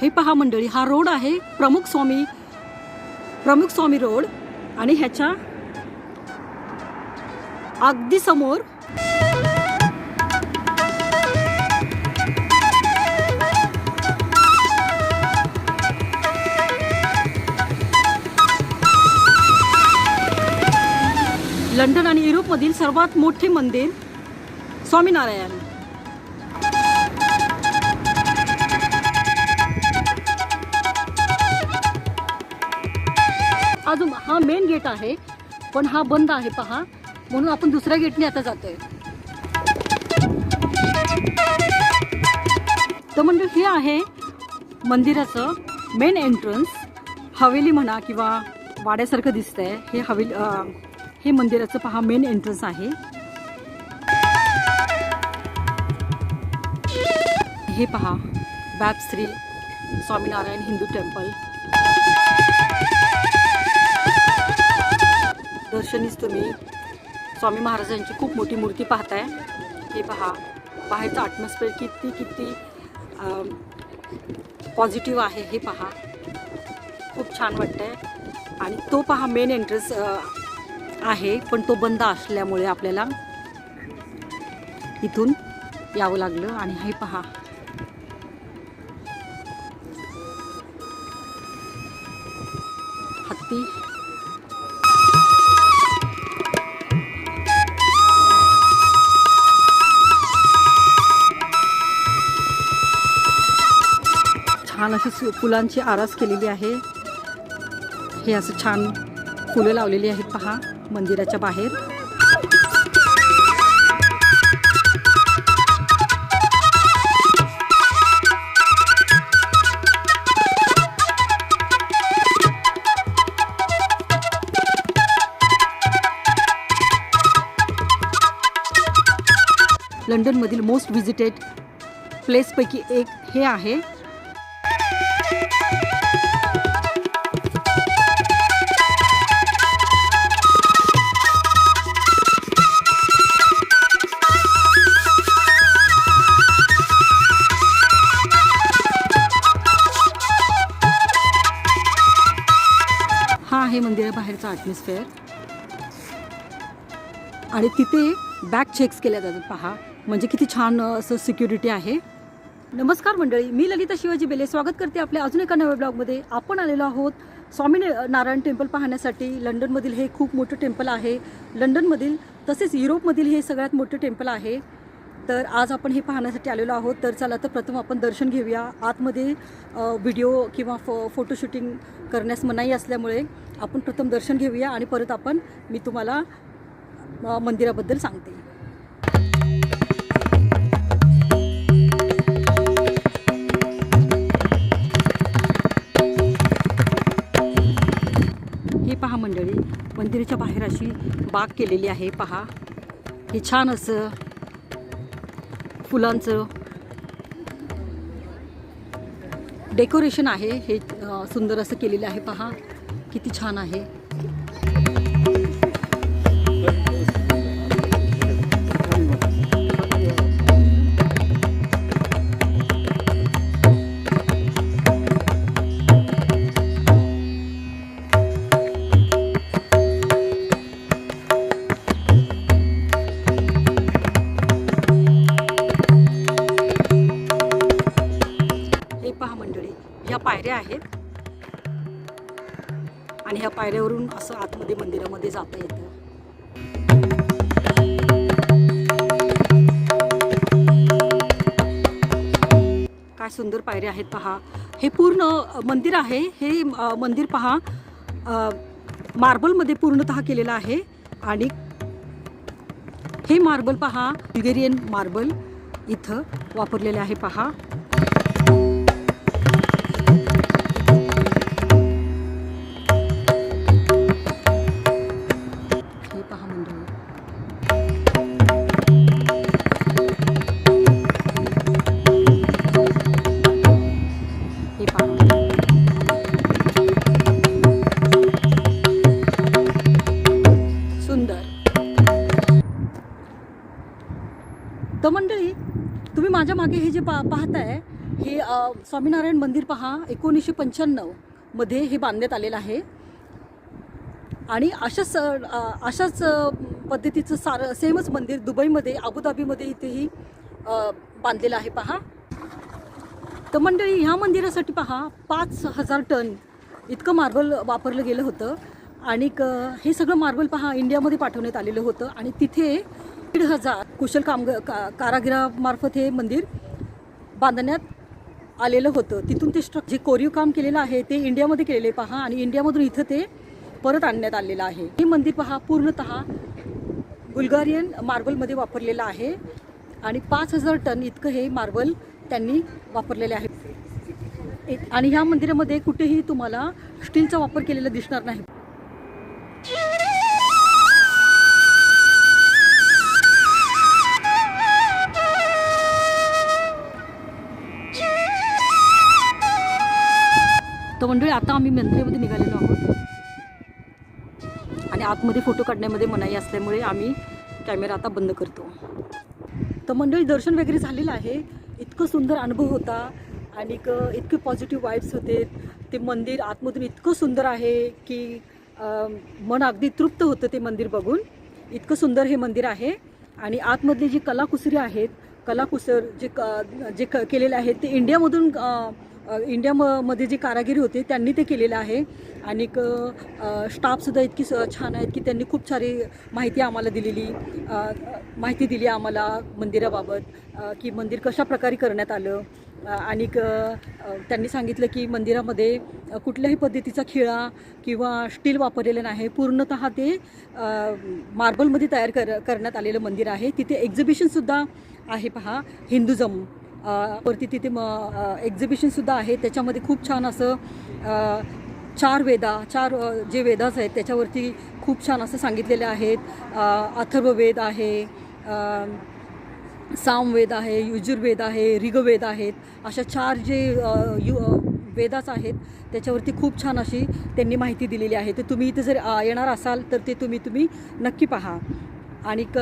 हे पहा मंडळी हा रोड आहे प्रमुख स्वामी प्रमुख स्वामी रोड आणि ह्याच्या अगदी समोर लंडन आणि युरोपमधील सर्वात मोठे मंदिर स्वामीनारायण. हा मेन गेट आहे पण हा बंद आहे पहा. म्हणून आपण दुसऱ्या गेटने आता जातोय. तर म्हणजे हे आहे मंदिराचं मेन एंट्रन्स हवेली म्हणा किंवा वाड्यासारखं दिसतंय हे हवेली हे मंदिराचं पहा मेन एंट्रन्स आहे. हे पहा बॅप श्री स्वामीनारायण हिंदू टेम्पल दर्शनीच तुम्ही स्वामी महाराजांची खूप मोठी मूर्ती पाहताय. हे पहा बाहेरचं ॲटमॉस्फिअर किती किती पॉझिटिव्ह आहे हे पहा. खूप छान वाटतंय. आणि तो पहा मेन एंट्रन्स आहे पण तो बंद असल्यामुळे आपल्याला इथून यावं लागलं. आणि हे पहा छान अशी फुलांची आरास केलेली आहे. हे असं छान फुलं लावलेली आहेत पहा मंदिराच्या बाहेर. लंडनमधील मोस्ट व्हिजिटेड प्लेसपैकी एक हे आहे. आहे मंदिराबाहेरचा ॲटमॉस्फेअर आणि तिथे बॅग चेक्स केल्या जातात. पहा म्हणजे किती छान असं सिक्युरिटी आहे. नमस्कार मंडळी मी ललिता शिवाजी बेले. स्वागत करते आपल्या अजून एका नव्या ब्लॉगमध्ये आपण आलेलो आहोत स्वामी नारायण टेम्पल पाहण्यासाठी. लंडनमधील हे खूप मोठं टेम्पल आहे. लंडनमधील तसेच युरोपमधील हे सगळ्यात मोठं टेम्पल आहे. तर आज आपण हे पाहण्यासाठी आलेलो आहोत. तर चला तर प्रथम आपण दर्शन घेऊया. आतमध्ये व्हिडिओ किंवा फो फोटोशूटिंग करण्यास मनाई असल्यामुळे. आपण प्रथम दर्शन घेऊया आणि परत आपण मी तुम्हाला मंदिराबद्दल सांगते. हे पहा मंडळी मंदिराच्या बाहेर अशी बाग केलेली आहे पहा. हे छान असं फुलांचं डेकोरेशन आहे हे सुंदर असं केलेलं आहे पहा. किती छान आहे. जाता येतं. काय सुंदर पायऱ्या आहेत पहा. हे पूर्ण मंदिर आहे. हे मंदिर पहा. मार्बलमध्ये पूर्णतः केलेलं आहे. आणि हे मार्बल पहा बुल्गेरियन मार्बल इथं वापरलेले आहे पहा. मागे हे जे पा पाहताय हे स्वामीनारायण मंदिर पहा एकोणीसशे पंच्याण्णवमध्ये हे बांधण्यात आलेलं आहे. आणि अशाच अशाच पद्धतीचं सारं सेमच मंदिर दुबईमध्ये अबुधाबीमध्ये इथेही बांधलेलं आहे पहा. तर मंडळी ह्या मंदिरासाठी पहा पाच हजार टन इतकं मार्बल वापरलं गेलं होतं. आणि हे सगळं मार्बल पहा इंडियामध्ये पाठवण्यात आलेलं होतं. आणि तिथे दीड हजार कुशल कामग का कारागिरामार्फत हे मंदिर बांधण्यात आलेलं होतं. तिथून ते स्ट्रक जे कोरीव काम केलेलं आहे ते इंडियामध्ये केलेले पहा आणि इंडियामधून इथं ते परत आणण्यात आलेलं आहे. हे मंदिर पहा पूर्णतः बुल्गारियन मार्बलमध्ये वापरलेलं आहे आणि पाच हजार टन इतकं हे मार्बल त्यांनी वापरलेले आहे. आणि ह्या मंदिरामध्ये कुठेही तुम्हाला स्टीलचा वापर केलेला दिसणार नाही. तर मंडळी आता आम्ही मंदिरामध्ये निघालेलो आहोत. आणि आतमध्ये फोटो काढण्यामध्ये मनाई असल्यामुळे आम्ही कॅमेरा आता बंद करतो. तर मंडळी दर्शन वगैरे झालेलं आहे. इतकं सुंदर अनुभव होता आणि इतके पॉझिटिव्ह वाईब्स होते. ते मंदिर आतमधून इतकं सुंदर आहे की मन अगदी तृप्त होतं ते मंदिर बघून. इतकं सुंदर हे मंदिर आहे. आणि आतमधले जी कलाकुसरी आहेत कलाकुसर जे क जे क केलेले आहेत ते इंडियामधून इंडिया म मध्ये कारागिरी होती त्यांनी ते केलेलं आहे. आणि स्टाफसुद्धा इतकी स छान आहेत की त्यांनी खूप सारी माहिती आम्हाला दिलेली. माहिती दिली आम्हाला मंदिराबाबत की मंदिर कशा प्रकारे करण्यात आलं. आणि त्यांनी सांगितलं की मंदिरामध्ये कुठल्याही पद्धतीचा खिळा किंवा स्टील वापरलेलं नाही. पूर्णतः ते मार्बलमध्ये तयार कर करण्यात आलेलं मंदिर आहे. तिथे एक्झिबिशनसुद्धा आहे पहा. हिंदुझम. वरती तिथे म एक्झिबिशनसुद्धा आहे. त्याच्यामध्ये खूप छान असं चार वेदा चार जे वेदास आहेत त्याच्यावरती खूप छान असं सांगितलेले आहेत. अथर्ववेद आहे सामवेद आहे युजुर्वेद आहे ऋग्वेद आहेत. अशा चार जे यु वेदाच वेदास आहेत त्याच्यावरती खूप छान अशी त्यांनी माहिती दिलेली आहे. तर तुम्ही इथे जर येणार असाल तर ते तुम्ही तुम्ही नक्की पहा. आणि क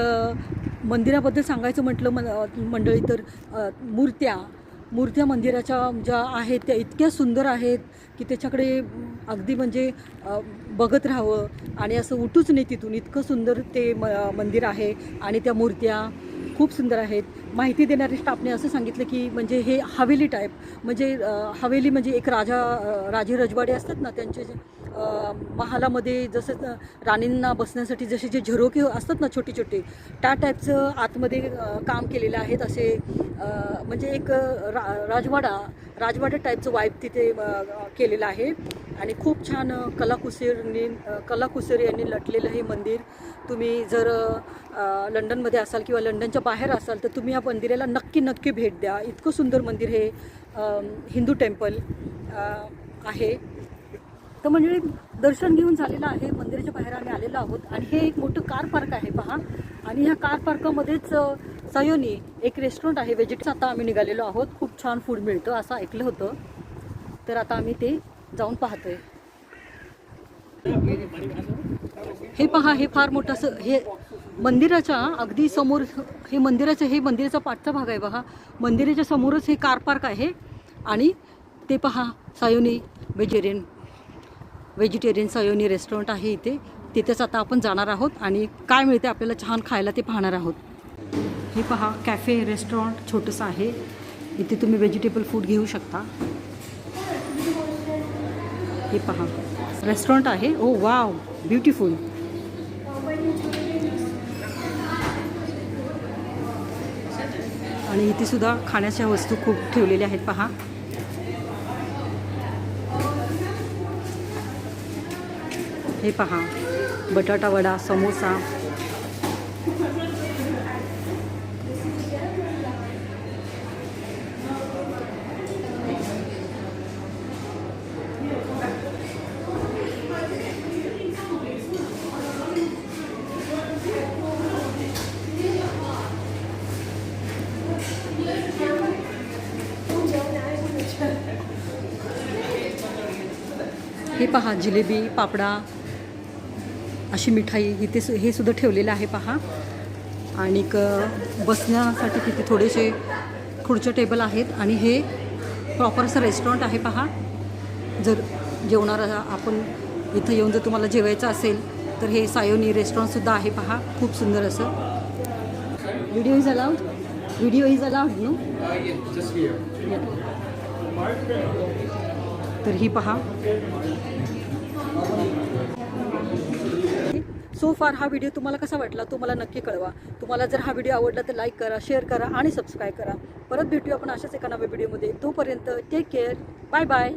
मंदिराबद्दल सांगायचं म्हटलं मन मंडळी तर मूर्त्या मूर्त्या मंदिराच्या ज्या आहेत त्या इतक्या सुंदर आहेत की त्याच्याकडे अगदी म्हणजे बघत राहावं. आणि असं उठूच नाही तिथून. इतकं सुंदर ते म मंदिर आहे. आणि त्या मूर्त्या खूप सुंदर आहेत. माहिती देणारे स्टाफने असं सांगितलं की म्हणजे हे हवेली टाईप म्हणजे हवेली म्हणजे एक राजा राजे रजवाडे असतात ना त्यांचे जे महालामध्ये जसं राणींना बसण्यासाठी जसे जे झरोके असतात ना छोटे छोटे त्या टाईपचं आतमध्ये काम केलेलं आहेत असे म्हणजे एक रा राजवाडा राजवाडा टाईपचं वाईब तिथे केलेलं आहे. आणि खूप छान अ, कलाकुसरीने कलाकुसरी यांनी लटलेलं हे मंदिर. तुम्ही जर लंडनमध्ये असाल किंवा लंडनच्या बाहेर असाल तर तुम्ही या मंदिराला नक्की नक्की भेट द्या. इतकं सुंदर मंदिर हे हिंदू टेम्पल आहे. तर म्हणजे दर्शन घेऊन झालेलं आहे. मंदिराच्या बाहेर आम्ही आलेलो आहोत. आणि हे एक मोठं कार पार्क आहे पहा. आणि ह्या कार पार्कामध्येच सयोनी एक रेस्टॉरंट आहे. व्हेजिटेरियन आता आम्ही निघालेलो आहोत. खूप छान फूड मिळतं असं ऐकलं होतं. तर आता आम्ही ते जाऊन पाहतोय. हे पहा हे फार मोठं असं हे मंदिराच्या अगदी समोर हे मंदिराचं हे मंदिराचा पाठचा भाग आहे बघा. मंदिराच्या समोरच हे कार पार्क आहे आणि ते पहा Sayoni vegetarian vegetarian Sayoni restaurant आहे इथे. तिथेच आता आपण जाणार आहोत आणि काय मिळते आपल्याला छान खायला ते पाहणार आहोत. हे पहा कॅफे रेस्टॉरंट छोटंसं आहे. इथे तुम्ही व्हेजिटेबल फूड घेऊ शकता. हे पहा. रेस्टॉरंट आहे. ओ वाव ब्युटिफुल आणि इथे सुद्धा खाण्याच्या वस्तू खूप ठेवलेल्या आहेत पहा. हे पहा. बटाटा वडा समोसा. हे पहा जिलेबी पापडा अशी मिठाई इथे सु हे सुद्धा ठेवलेलं आहे पहा. आणि क बसण्यासाठी तिथे थोडेसे खुर्च्या टेबल आहेत. आणि हे प्रॉपर असं रेस्टॉरंट आहे पहा. जर जेवणारा आपण इथं येऊन जर तुम्हाला जेवायचं असेल तर हे सायोनी रेस्टॉरंटसुद्धा आहे पहा. खूप सुंदर असं. Video is allowed video is allowed no तर ही पहा. सो फार हा व्हिडिओ तुम्हाला कसा वाटला तो मला नक्की कळवा. तुम्हाला जर हा व्हिडिओ आवडला तर लाईक करा शेअर करा आणि सबस्क्राईब करा. परत भेटूया आपण अशाच एका नव्या व्हिडिओमध्ये तोपर्यंत टेक केअर बाय बाय